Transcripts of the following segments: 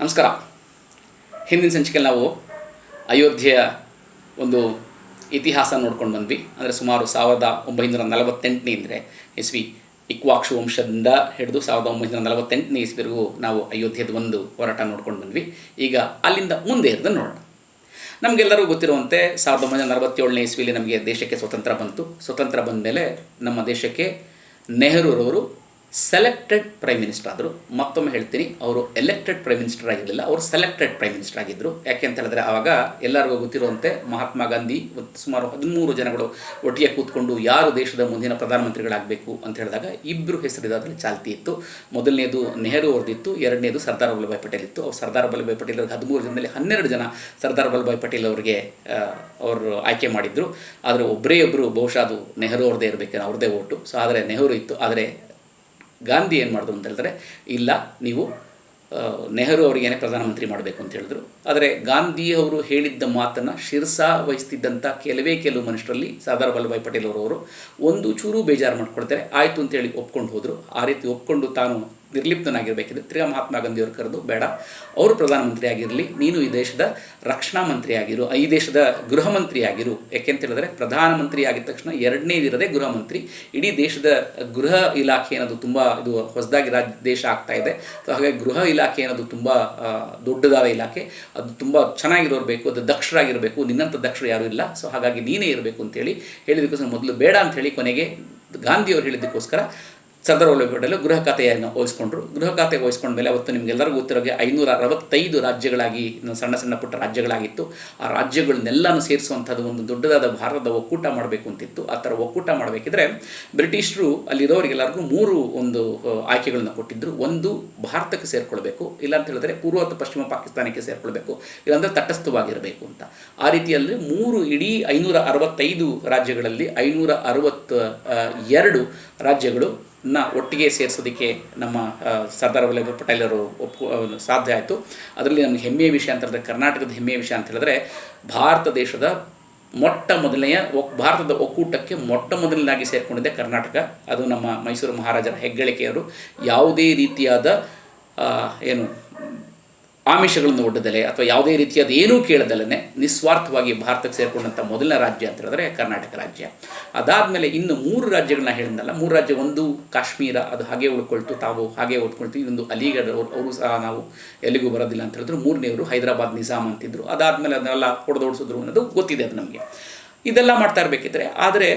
ನಮಸ್ಕಾರ. ಹಿಂದಿನ ಸಂಚಿಕೆಯಲ್ಲಿ ನಾವು ಅಯೋಧ್ಯೆಯ ಒಂದು ಇತಿಹಾಸ ನೋಡ್ಕೊಂಡು ಬಂದ್ವಿ. ಅಂದರೆ ಸುಮಾರು ಸಾವಿರದ ಒಂಬೈನೂರ ನಲವತ್ತೆಂಟನೇ ಅಂದರೆ ಇಸ್ವಿ ಇಕ್ವಾಕ್ಷು ವಂಶದಿಂದ ಹಿಡಿದು ಸಾವಿರದ ಒಂಬೈನೂರ ನಲವತ್ತೆಂಟನೇ ಇಸ್ವಿವರೆಗೂ ನಾವು ಅಯೋಧ್ಯೆದ ಒಂದು ಹೋರಾಟ ನೋಡ್ಕೊಂಡು ಬಂದ್ವಿ. ಈಗ ಅಲ್ಲಿಂದ ಮುಂದೆ ಇರೋದನ್ನು ನೋಡೋಣ. ನಮಗೆಲ್ಲರೂ ಗೊತ್ತಿರುವಂತೆ ಸಾವಿರದ ಒಂಬೈನೂರ ನಲವತ್ತೇಳನೇ ಇಸ್ವಿಲಿ ನಮಗೆ ದೇಶಕ್ಕೆ ಸ್ವತಂತ್ರ ಬಂತು. ಸ್ವತಂತ್ರ ಬಂದ ಮೇಲೆ ನಮ್ಮ ದೇಶಕ್ಕೆ ನೆಹರೂರವರು ಸೆಲೆಕ್ಟೆಡ್ ಪ್ರೈಮ್ ಮಿನಿಸ್ಟರ್ ಆದರು, ಮತ್ತೊಮ್ಮೆ ಹೇಳ್ತೀನಿ, ಅವರು ಎಲೆಕ್ಟೆಡ್ ಪ್ರೈಮ್ ಮಿನಿಸ್ಟರ್ ಆಗಿರಲಿಲ್ಲ, ಅವರು ಸೆಲೆಕ್ಟೆಡ್ ಪ್ರೈಮ್ ಮಿನಿಸ್ಟರ್ ಆಗಿದ್ದರು ಯಾಕೆ ಅಂತ ಹೇಳಿದ್ರೆ, ಆವಾಗ ಎಲ್ಲರಿಗೂ ಗೊತ್ತಿರುವಂತೆ ಮಹಾತ್ಮ ಗಾಂಧಿ ಸುಮಾರು ಹದಿಮೂರು ಜನಗಳು ಒಟ್ಟಿಗೆ ಕೂತ್ಕೊಂಡು ಯಾರು ದೇಶದ ಮುಂದಿನ ಪ್ರಧಾನಮಂತ್ರಿಗಳಾಗಬೇಕು ಅಂತ ಹೇಳಿದಾಗ ಇಬ್ಬರು ಹೆಸರಿದಾದಲ್ಲಿ ಚಾಲ್ತಿ ಇತ್ತು. ಮೊದಲನೇದು ನೆಹರು ಅವ್ರದ್ದಿತ್ತು, ಎರಡನೇದು ಸರ್ದಾರ್ ವಲ್ಲಭಾಯ್ ಪಟೇಲ್ ಇತ್ತು. ಅವ್ರು ಸರ್ದಾರ್ ವಲ್ಲಭಾಯ್ ಪಟೇಲ್ ಅವ್ರಿಗೆ ಹದಿಮೂರು ಜನದಲ್ಲಿ ಹನ್ನೆರಡು ಜನ ಸರ್ದಾರ್ ವಲ್ಲಭಾಯ್ ಪಟೇಲ್ ಅವರಿಗೆ ಅವರು ಆಯ್ಕೆ ಮಾಡಿದ್ರು. ಆದರೆ ಒಬ್ಬರೇ ಒಬ್ಬರು ಬಹುಶಃ ಅದು ನೆಹರು ಅವ್ರದ್ದೇ ಇರಬೇಕು, ಅವ್ರದ್ದೇ ಓಟು. ಸೊ, ಆದರೆ ನೆಹರು ಇತ್ತು, ಆದರೆ ಗಾಂಧಿ ಏನು ಮಾಡಿದ್ರು ಅಂತ ಹೇಳಿದ್ರೆ ಇಲ್ಲ, ನೀವು ನೆಹರು ಅವರಿಗೇನೆ ಪ್ರಧಾನಮಂತ್ರಿ ಮಾಡಬೇಕು ಅಂತ ಹೇಳಿದ್ರು, ಆದರೆ ಗಾಂಧಿ ಅವರು ಹೇಳಿದ್ದ ಮಾತನ್ನು ಶಿರ್ಸಾ ವಹಿಸ್ತಿದ್ದಂಥ ಕೆಲವೇ ಕೆಲವು ಮನುಷ್ಯರಲ್ಲಿ, ಸರ್ದಾರ್ ವಲ್ಲಭಾಯ್ ಪಟೇಲ್ ಅವರವರು ಒಂದು ಚೂರು ಬೇಜಾರು ಮಾಡ್ಕೊಳ್ತಾರೆ, ಆಯಿತು ಅಂತೇಳಿ ಒಪ್ಕೊಂಡು ಹೋದರು, ಆ ರೀತಿ ಒಪ್ಕೊಂಡು ತಾನು ನಿರ್ಲಿಪ್ತನಾಗಿರಬೇಕಿದೆ. ತಿರ್ಗಾ ಮಹಾತ್ಮ ಗಾಂಧಿಯವರು ಕರೆದು, ಬೇಡ, ಅವರು ಪ್ರಧಾನಮಂತ್ರಿ ಆಗಿರಲಿ ನೀನು ಈ ದೇಶದ ರಕ್ಷಣಾ ಮಂತ್ರಿ ಆಗಿರು ಈ ದೇಶದ ಗೃಹ ಮಂತ್ರಿ ಆಗಿರು ಯಾಕೆಂತ ಹೇಳಿದ್ರೆ ಪ್ರಧಾನಮಂತ್ರಿ ಆಗಿದ ತಕ್ಷಣ ಎರಡನೇದಿರದೆ ಗೃಹ ಮಂತ್ರಿ. ಇಡೀ ದೇಶದ ಗೃಹ ಇಲಾಖೆ ಅನ್ನೋದು ತುಂಬ ಇದು ಹೊಸದಾಗಿ ರಾಜ್ಯ ದೇಶ ಆಗ್ತಾ ಇದೆ. ಸೊ, ಹಾಗಾಗಿ ಗೃಹ ಇಲಾಖೆ ಅನ್ನೋದು ತುಂಬ ದೊಡ್ಡದಾದ ಇಲಾಖೆ. ಅದು ತುಂಬ ಚೆನ್ನಾಗಿರೋರ್ಬೇಕು ಅದು ದಕ್ಷರಾಗಿರಬೇಕು, ನಿನ್ನಂಥ ದಕ್ಷರು ಯಾರೂ ಇಲ್ಲ. ಸೊ, ಹಾಗಾಗಿ ನೀನೇ ಇರಬೇಕು ಅಂತೇಳಿ ಹೇಳಿದಕ್ಕೋಸ್ಕರ ಮೊದಲು ಬೇಡ ಅಂತ ಹೇಳಿ ಕೊನೆಗೆ ಗಾಂಧಿಯವರು ಹೇಳಿದ್ದಕ್ಕೋಸ್ಕರ ಸರ್ದಾರ್ ವಲ್ಲಭಾಯಿ ಪಟೇಲ್ ಗೃಹ ಖಾತೆಯನ್ನು ವಹಿಸ್ಕೊಂಡ್ರು ಗೃಹ ಖಾತೆ ವಹಿಸ್ಕೊಂಡ ಮೇಲೆ ಅವತ್ತು ನಿಮಗೆಲ್ಲರಿಗೂ ಗೊತ್ತಿರೋಗೆ ಐನೂರ ಅರವತ್ತೈದು ರಾಜ್ಯಗಳಾಗಿ ಸಣ್ಣ ಸಣ್ಣ ಪುಟ್ಟ ರಾಜ್ಯಗಳಾಗಿತ್ತು. ಆ ರಾಜ್ಯಗಳನ್ನೆಲ್ಲನೂ ಸೇರಿಸುವಂಥದ್ದು ಒಂದು ದೊಡ್ಡದಾದ ಭಾರತದ ಒಕ್ಕೂಟ ಮಾಡಬೇಕು ಅಂತಿತ್ತು. ಆ ಥರ ಒಕ್ಕೂಟ ಮಾಡಬೇಕಿದ್ರೆ ಬ್ರಿಟಿಷರು ಅಲ್ಲಿರೋರಿಗೆಲ್ಲರಿಗೂ ಮೂರು ಒಂದು ಆಯ್ಕೆಗಳನ್ನು ಕೊಟ್ಟಿದ್ದರು ಒಂದು, ಭಾರತಕ್ಕೆ ಸೇರಿಕೊಳ್ಬೇಕು. ಇಲ್ಲ ಅಂತ ಹೇಳಿದ್ರೆ ಪೂರ್ವ ಅಥವಾ ಪಶ್ಚಿಮ ಪಾಕಿಸ್ತಾನಕ್ಕೆ ಸೇರಿಕೊಳ್ಬೇಕು. ಇಲ್ಲಾಂದರೆ ತಟಸ್ಥವಾಗಿರಬೇಕು ಅಂತ. ಆ ರೀತಿಯಲ್ಲಿ ಮೂರು ಇಡೀ ಐನೂರ ಅರವತ್ತೈದು ರಾಜ್ಯಗಳಲ್ಲಿ ಐನೂರ ಅರವತ್ತ ಎರಡು ರಾಜ್ಯಗಳು ನ ಒಟ್ಟಿಗೆ ಸೇರಿಸೋದಕ್ಕೆ ನಮ್ಮ ಸರ್ದಾರ್ ವಲ್ಲಭಾಯ್ ಪಟೇಲ್ ಅವರು ಒಪ್ಪು ಸಾಧ್ಯ ಆಯಿತು. ಅದರಲ್ಲಿ ನಮಗೆ ಹೆಮ್ಮೆಯ ವಿಷಯ ಅಂತ ಹೇಳಿದ್ರೆ ಕರ್ನಾಟಕದ ಹೆಮ್ಮೆಯ ವಿಷಯ ಅಂತ ಹೇಳಿದ್ರೆ ಭಾರತ ದೇಶದ ಮೊಟ್ಟ ಮೊದಲನೆಯ ಒಕ್ ಭಾರತದ ಒಕ್ಕೂಟಕ್ಕೆ ಮೊಟ್ಟ ಮೊದಲನಾಗಿ ಸೇರಿಕೊಂಡಿದ್ದೆ ಕರ್ನಾಟಕ. ಅದು ನಮ್ಮ ಮೈಸೂರು ಮಹಾರಾಜರ ಹೆಗ್ಗಳಿಕೆಯವರು. ಯಾವುದೇ ರೀತಿಯಾದ ಏನು ಆಮಿಷಗಳನ್ನು ಒಡ್ಡದಲೆ ಅಥವಾ ಯಾವುದೇ ರೀತಿಯಾದ ಏನೂ ಕೇಳದಲ್ಲೇ ನಿಸ್ವಾರ್ಥವಾಗಿ ಭಾರತಕ್ಕೆ ಸೇರಿಕೊಂಡಂಥ ಮೊದಲನೇ ರಾಜ್ಯ ಅಂತ ಹೇಳಿದ್ರೆ ಕರ್ನಾಟಕ ರಾಜ್ಯ. ಅದಾದಮೇಲೆ ಇನ್ನು ಮೂರು ರಾಜ್ಯಗಳನ್ನ ಹೇಳಿದ್ನಲ್ಲ ಮೂರು ರಾಜ್ಯ ಒಂದು ಕಾಶ್ಮೀರ ಅದು ಹಾಗೆ ಉಳ್ಕೊಳ್ತು ತಾವು ಹಾಗೆ ಉಳ್ಕೊಳ್ತು ಇನ್ನೊಂದು ಅಲಿಗಢ ಅವರು ಅವರು ಸಹ ನಾವು ಎಲ್ಲಿಗೂ ಬರೋದಿಲ್ಲ ಅಂತ ಹೇಳಿದ್ರು ಮೂರನೇವರು ಹೈದರಾಬಾದ್ ನಿಜಾಮ್ ಅಂತಿದ್ರು. ಅದಾದಮೇಲೆ ಅದನ್ನೆಲ್ಲ ಹೊಡೆದೋಡಿಸಿದ್ರು ಅನ್ನೋದು ಗೊತ್ತಿದೆ ಅದು ನಮಗೆ. ಇದೆಲ್ಲ ಮಾಡ್ತಾ ಇರಬೇಕಿದ್ರೆ ಆದರೆ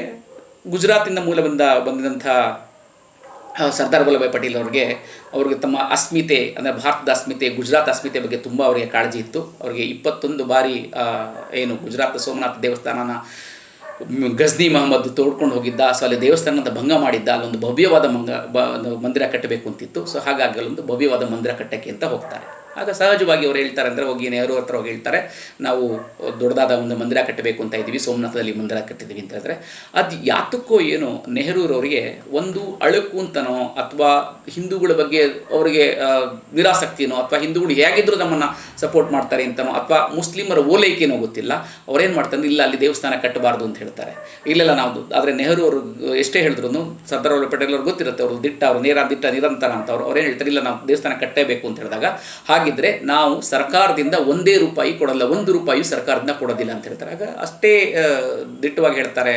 ಗುಜರಾತಿಂದ ಮೂಲ ಬಂದ ಬಂದಿದಂಥ ಆ, ಸರ್ದಾರ್ ವಲ್ಲಭಾಯ್ ಪಟೇಲ್ ಅವ್ರಿಗೆ ಅವ್ರಿಗೆ ತಮ್ಮ ಅಸ್ಮಿತೆ, ಅಂದರೆ ಭಾರತದ ಅಸ್ಮಿತೆ, ಗುಜರಾತ್ ಅಸ್ಮಿತೆ ಬಗ್ಗೆ ತುಂಬ ಅವರಿಗೆ ಕಾಳಜಿ ಇತ್ತು. ಅವರಿಗೆ ಇಪ್ಪತ್ತೊಂದು ಬಾರಿ ಏನು ಗುಜರಾತ್ ಸೋಮನಾಥ ದೇವಸ್ಥಾನನ ಗಜ್ನಿ ಮಹಮ್ಮದ್ ತೋಡ್ಕೊಂಡು ಹೋಗಿದ್ದ, ಸೊ ಅಲ್ಲಿ ದೇವಸ್ಥಾನದ ಭಂಗ ಮಾಡಿದ್ದ, ಅಲ್ಲೊಂದು ಭವ್ಯವಾದ ಮಂಗ ಮಂದಿರ ಕಟ್ಟಬೇಕು ಅಂತಿತ್ತು. ಸೊ ಹಾಗಾಗಿ ಅಲ್ಲೊಂದು ಭವ್ಯವಾದ ಮಂದಿರ ಕಟ್ಟಕ್ಕೆ ಅಂತ ಹೋಗ್ತಾರೆ. ಆಗ ಸಹಜವಾಗಿ ಅವ್ರು ಹೇಳ್ತಾರೆ ಅಂದರೆ ಹೋಗಿ ನೆಹರು ಹತ್ರ ಹೋಗಿ ಹೇಳ್ತಾರೆ, ನಾವು ದೊಡ್ಡದಾದ ಒಂದು ಮಂದಿರ ಕಟ್ಟಬೇಕು ಅಂತ ಇದ್ದೀವಿ, ಸೋಮನಾಥದಲ್ಲಿ ಮಂದಿರ ಕಟ್ಟಿದ್ದೀವಿ ಅಂತ ಹೇಳಿದ್ರೆ, ಅದು ಯಾತಕ್ಕೋ ಏನು ನೆಹರೂರವರಿಗೆ ಒಂದು ಅಳುಕು ಅಂತನೋ ಅಥವಾ ಹಿಂದೂಗಳ ಬಗ್ಗೆ ಅವರಿಗೆ ನಿರಾಸಕ್ತಿನೋ ಅಥವಾ ಹಿಂದೂಗಳು ಹೇಗಿದ್ದರೂ ನಮ್ಮನ್ನು ಸಪೋರ್ಟ್ ಮಾಡ್ತಾರೆ ಅಂತನೋ ಅಥವಾ ಮುಸ್ಲಿಮರ ಓಲೈಕೆನೋ ಗೊತ್ತಿಲ್ಲ, ಅವ್ರೇನು ಮಾಡ್ತಾರೆ ಇಲ್ಲ, ಅಲ್ಲಿ ದೇವಸ್ಥಾನ ಕಟ್ಟಬಾರ್ದು ಅಂತ ಹೇಳ್ತಾರೆ. ಇಲ್ಲೆಲ್ಲ ನಾವು, ಆದರೆ ನೆಹರು ಅವರು ಎಷ್ಟೇ ಹೇಳಿದ್ರು ಸರ್ದಾರ್ ವಲ್ಲಭ ಪಟೇಲ್ ಅವ್ರು ಗೊತ್ತಿರುತ್ತೆ, ಅವರು ದಿಟ್ಟ, ಅವರು ನೇರ ದಿಟ್ಟ, ನಿರಂತರ ಅಂತ ಅವ್ರು, ಅವ್ರೇನು ಹೇಳ್ತಾರೆ, ಇಲ್ಲ, ನಾವು ದೇವಸ್ಥಾನ ಕಟ್ಟಬೇಕು ಅಂತ ಹೇಳಿದಾಗ ಹಾಗಿದ್ದರೆ ನಾವು ಸರ್ಕಾರದಿಂದ ಒಂದೇ ರೂಪಾಯಿ ಕೊಡಲ್ಲ, ಒಂದು ರೂಪಾಯಿ ಸರ್ಕಾರದಿಂದ ಕೊಡೋದಿಲ್ಲ ಅಂತ ಹೇಳ್ತಾರೆ. ಆಗ ಅಷ್ಟೇ ದಿಟ್ಟವಾಗಿ ಹೇಳ್ತಾರೆ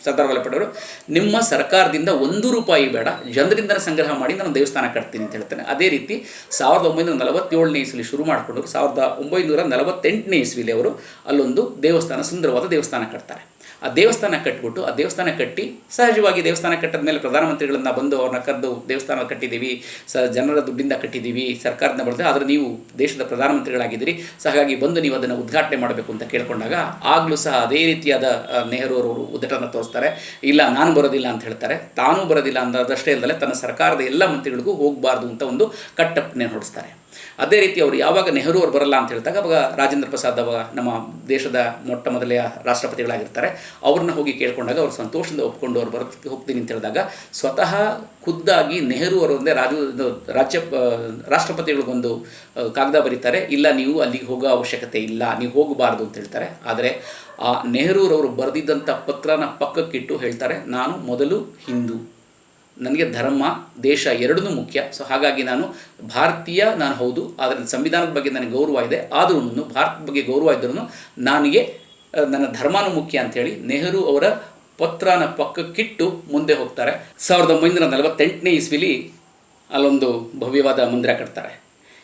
ಸರ್ದಾರ್ ವಲ್ಲಭಾಯ್ ಪಟೇಲ್ ನಿಮ್ಮ ಸರ್ಕಾರದಿಂದ ಒಂದು ರೂಪಾಯಿ ಬೇಡ ಜನರಿಂದ ಸಂಗ್ರಹ ಮಾಡಿ ನಾನು ದೇವಸ್ಥಾನ ಕಟ್ತೀನಿ ಅಂತ ಹೇಳ್ತಾನೆ ಅದೇ ರೀತಿ ಸಾವಿರದ ಒಂಬೈನೂರ ನಲವತ್ತೇಳನೇ ಇಸ್ವಿಲಿ ಶುರು ಮಾಡಿಕೊಂಡು ಸಾವಿರದ ಒಂಬೈನೂರ ನಲವತ್ತೆಂಟನೇ ಇಸ್ವಿಲಿ ಅವರು ಅಲ್ಲೊಂದು ದೇವಸ್ಥಾನ, ಸುಂದರವಾದ ದೇವಸ್ಥಾನ ಕಟ್ತಾರೆ. ಆ ದೇವಸ್ಥಾನ ಕಟ್ಬಿಟ್ಟು ಆ ದೇವಸ್ಥಾನ ಕಟ್ಟಿ ಸಹಜವಾಗಿ ದೇವಸ್ಥಾನ ಕಟ್ಟದ ಮೇಲೆ ಪ್ರಧಾನಮಂತ್ರಿಗಳನ್ನ ಬಂದು ಅವ್ರನ್ನ ಕರೆದು ದೇವಸ್ಥಾನ ಕಟ್ಟಿದ್ದೀವಿ, ಸ ಜನರ ದುಡ್ಡಿಂದ ಕಟ್ಟಿದ್ದೀವಿ, ಸರ್ಕಾರದಿಂದ ಬರ್ತದೆ, ಆದರೆ ನೀವು ದೇಶದ ಪ್ರಧಾನಮಂತ್ರಿಗಳಾಗಿದ್ದೀರಿ ಸೊ ಹಾಗಾಗಿ ಬಂದು ನೀವು ಅದನ್ನು ಉದ್ಘಾಟನೆ ಮಾಡಬೇಕು ಅಂತ ಕೇಳಿಕೊಂಡಾಗ ಆಗಲೂ ಸಹ ಅದೇ ರೀತಿಯಾದ ನೆಹರು ಅವರು ಉದ್ದಟನ ತೋರಿಸ್ತಾರೆ. ಇಲ್ಲ, ನಾನು ಬರೋದಿಲ್ಲ ಅಂತ ಹೇಳ್ತಾರೆ. ತಾನೂ ಬರೋದಿಲ್ಲ ಅನ್ನೋದಷ್ಟೇ ಅಲ್ಲದೆ ತನ್ನ ಸರ್ಕಾರದ ಎಲ್ಲ ಮಂತ್ರಿಗಳಿಗೂ ಹೋಗಬಾರ್ದು ಅಂತ ಒಂದು ಕಟ್ಟಪ್ಪನೆ ಹೊಡಿಸ್ತಾರೆ ಅದೇ ರೀತಿ ಅವರು ಯಾವಾಗ ನೆಹರು ಅವರು ಬರಲ್ಲ ಅಂತ ಹೇಳಿದಾಗ ಅವಾಗ ರಾಜೇಂದ್ರ ಪ್ರಸಾದ್ ಅವ ನಮ್ಮ ದೇಶದ ಮೊಟ್ಟ ಮೊದಲೆಯ ರಾಷ್ಟ್ರಪತಿಗಳಾಗಿರ್ತಾರೆ. ಅವ್ರನ್ನ ಹೋಗಿ ಕೇಳ್ಕೊಂಡಾಗ ಅವ್ರು ಸಂತೋಷದಿಂದ ಒಪ್ಕೊಂಡು ಅವ್ರು ಬರೋದಕ್ಕೆ ಹೋಗ್ತೀನಿ ಅಂತ ಹೇಳಿದಾಗ ಸ್ವತಃ ಖುದ್ದಾಗಿ ನೆಹರು ಅವರು ಒಂದೇ ರಾಜ ರಾಜ್ಯ ರಾಷ್ಟ್ರಪತಿಗಳಿಗೊಂದು ಕಾಗದ ಬರೀತಾರೆ. ಇಲ್ಲ, ನೀವು ಅಲ್ಲಿಗೆ ಹೋಗೋ ಅವಶ್ಯಕತೆ ಇಲ್ಲ, ನೀವು ಹೋಗಬಾರ್ದು ಅಂತ ಹೇಳ್ತಾರೆ. ಆದರೆ ಆ ನೆಹರೂರವರು ಬರೆದಿದ್ದಂಥ ಪತ್ರನ ಪಕ್ಕಕ್ಕಿಟ್ಟು ಹೇಳ್ತಾರೆ, ನಾನು ಮೊದಲು ಹಿಂದೂ. ನನಗೆ ಧರ್ಮ, ದೇಶ ಎರಡೂ ಮುಖ್ಯ. ಸೊ ಹಾಗಾಗಿ ನಾನು ಭಾರತೀಯ ನಾನು ಹೌದು, ಆದರೆ ಸಂವಿಧಾನದ ಬಗ್ಗೆ ನನಗೆ ಗೌರವ ಇದೆ. ಆದ್ರೂ ಭಾರತದ ಬಗ್ಗೆ ಗೌರವ ಇದ್ರೂ ನನಗೆ ನನ್ನ ಧರ್ಮನೂ ಮುಖ್ಯ ಅಂಥೇಳಿ ನೆಹರು ಅವರ ಪತ್ರನ ಪಕ್ಕಕ್ಕಿಟ್ಟು ಮುಂದೆ ಹೋಗ್ತಾರೆ. ಸಾವಿರದ ಒಂಬೈನೂರ ನಲವತ್ತೆಂಟನೇ ಇಸ್ವಿಲಿ ಅಲ್ಲೊಂದು ಭವ್ಯವಾದ ಮಂದಿರ ಕಟ್ತಾರೆ.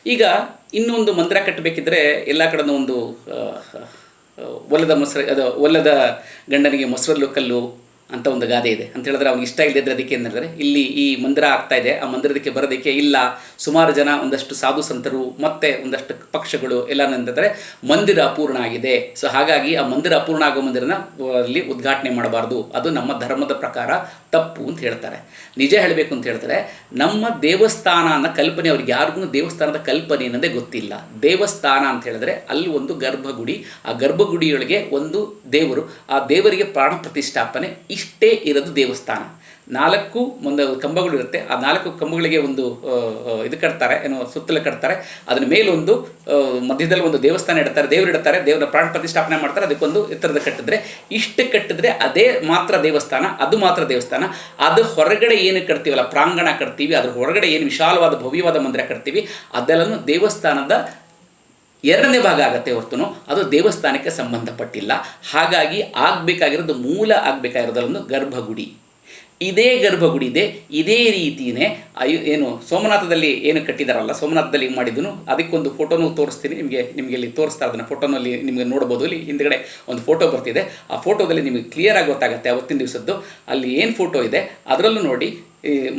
ಈಗ ಇನ್ನೊಂದು ಮಂದಿರ ಕಟ್ಟಬೇಕಿದ್ರೆ ಎಲ್ಲ ಕಡೆನೂ ಒಂದು ಒಲ್ಲದ ಮೊಸರು, ಅದು ಒಲ್ಲದ ಗಂಡನಿಗೆ ಮೊಸರಲ್ಲು ಕಲ್ಲು ಅಂತ ಒಂದು ಗಾದೆ ಇದೆ. ಅಂತ ಹೇಳಿದ್ರೆ ಅವ್ನಿಗೆ ಇಷ್ಟ ಇಲ್ಲದಿದ್ರೆ ಅದಕ್ಕೆ ಏನು ಹೇಳಿದ್ರೆ ಇಲ್ಲಿ ಈ ಮಂದಿರ ಆಗ್ತಾ ಇದೆ. ಆ ಮಂದಿರದಕ್ಕೆ ಬರೋದಕ್ಕೆ ಇಲ್ಲ. ಸುಮಾರು ಜನ ಒಂದಷ್ಟು ಸಾಧು ಸಂತರು, ಮತ್ತೆ ಒಂದಷ್ಟು ಪಕ್ಷಗಳು ಎಲ್ಲ ಅಂತಂದರೆ ಮಂದಿರ ಅಪೂರ್ಣ ಆಗಿದೆ. ಸೊ ಹಾಗಾಗಿ ಆ ಮಂದಿರ ಅಪೂರ್ಣ ಆಗೋ ಮಂದಿರನ ಅಲ್ಲಿ ಉದ್ಘಾಟನೆ ಮಾಡಬಾರ್ದು. ಅದು ನಮ್ಮ ಧರ್ಮದ ಪ್ರಕಾರ ತಪ್ಪು ಅಂತ ಹೇಳ್ತಾರೆ. ನಿಜ ಹೇಳಬೇಕು ಅಂತ ಹೇಳ್ತಾರೆ. ನಮ್ಮ ದೇವಸ್ಥಾನ ಅನ್ನೋ ಕಲ್ಪನೆ ಅವ್ರಿಗೆ ಯಾರಿಗೂ ದೇವಸ್ಥಾನದ ಕಲ್ಪನೆ ಅನ್ನೋದೇ ಗೊತ್ತಿಲ್ಲ. ದೇವಸ್ಥಾನ ಅಂತ ಹೇಳಿದ್ರೆ ಅಲ್ಲಿ ಒಂದು ಗರ್ಭಗುಡಿ, ಆ ಗರ್ಭಗುಡಿಯೊಳಗೆ ಒಂದು ದೇವರು, ಆ ದೇವರಿಗೆ ಪ್ರಾಣ ಪ್ರತಿಷ್ಠಾಪನೆ ಇಷ್ಟೇ ಇರೋದು ದೇವಸ್ಥಾನ. ನಾಲ್ಕು ಒಂದು ಕಂಬಗಳು ಇರುತ್ತೆ. ಆ ನಾಲ್ಕು ಕಂಬಗಳಿಗೆ ಒಂದು ಇದು ಕಟ್ತಾರೆ, ಏನೋ ಸುತ್ತಲೂ ಕಟ್ತಾರೆ. ಅದ್ರ ಮೇಲೊಂದು ಮಧ್ಯದಲ್ಲಿ ಒಂದು ದೇವಸ್ಥಾನ ಇಡ್ತಾರೆ. ದೇವರು ಇಡ್ತಾರೆ ದೇವರ ಪ್ರಾಣ ಪ್ರತಿಷ್ಠಾಪನೆ ಮಾಡ್ತಾರೆ. ಅದಕ್ಕೊಂದು ಎತ್ತರದ ಕಟ್ಟಿದ್ರೆ. ಇಷ್ಟು ಕಟ್ಟಿದ್ರೆ ಅದೇ ಮಾತ್ರ ದೇವಸ್ಥಾನ, ಅದು ಮಾತ್ರ ದೇವಸ್ಥಾನ. ಅದು ಹೊರಗಡೆ ಏನು ಕಟ್ತೀವಲ್ಲ, ಪ್ರಾಂಗಣ ಕಟ್ತೀವಿ. ಅದ್ರ ಹೊರಗಡೆ ಏನು ವಿಶಾಲವಾದ ಭವ್ಯವಾದ ಮಂದಿರ ಕಟ್ತೀವಿ. ಅದೆಲ್ಲನೂ ದೇವಸ್ಥಾನದ ಎರಡನೇ ಭಾಗ ಆಗತ್ತೆ ಹೊರತುನು. ಅದು ದೇವಸ್ಥಾನಕ್ಕೆ ಸಂಬಂಧಪಟ್ಟಿಲ್ಲ. ಹಾಗಾಗಿ ಆಗಬೇಕಾಗಿರೋದು ಮೂಲ ಆಗಬೇಕಾಗಿರೋದೊಂದು ಗರ್ಭಗುಡಿ. ಇದೇ ಗರ್ಭಗುಡಿ ಇದೆ. ಇದೇ ರೀತಿಯೇ ಅಯ್ಯೋ ಏನು ಸೋಮನಾಥದಲ್ಲಿ ಏನು ಕಟ್ಟಿದಾರಲ್ಲ, ಸೋಮನಾಥದಲ್ಲಿ ಮಾಡಿದ್ದು ಅದಕ್ಕೊಂದು ಫೋಟೋನು ತೋರಿಸ್ತೀನಿ. ನಿಮಗೆ ನಿಮಗೆ ಇಲ್ಲಿ ತೋರಿಸ್ತಾ ಅದನ್ನು ಫೋಟೋನಲ್ಲಿ ನಿಮಗೆ ನೋಡ್ಬೋದು. ಇಲ್ಲಿ ಹಿಂದ್ಗಡೆ ಒಂದು ಫೋಟೋ ಬರ್ತಿದೆ. ಆ ಫೋಟೋದಲ್ಲಿ ನಿಮಗೆ ಕ್ಲಿಯರಾಗಿ ಗೊತ್ತಾಗುತ್ತೆ ಅವತ್ತಿನ ದಿವಸದ್ದು. ಅಲ್ಲಿ ಏನು ಫೋಟೋ ಇದೆ? ಅದರಲ್ಲೂ ನೋಡಿ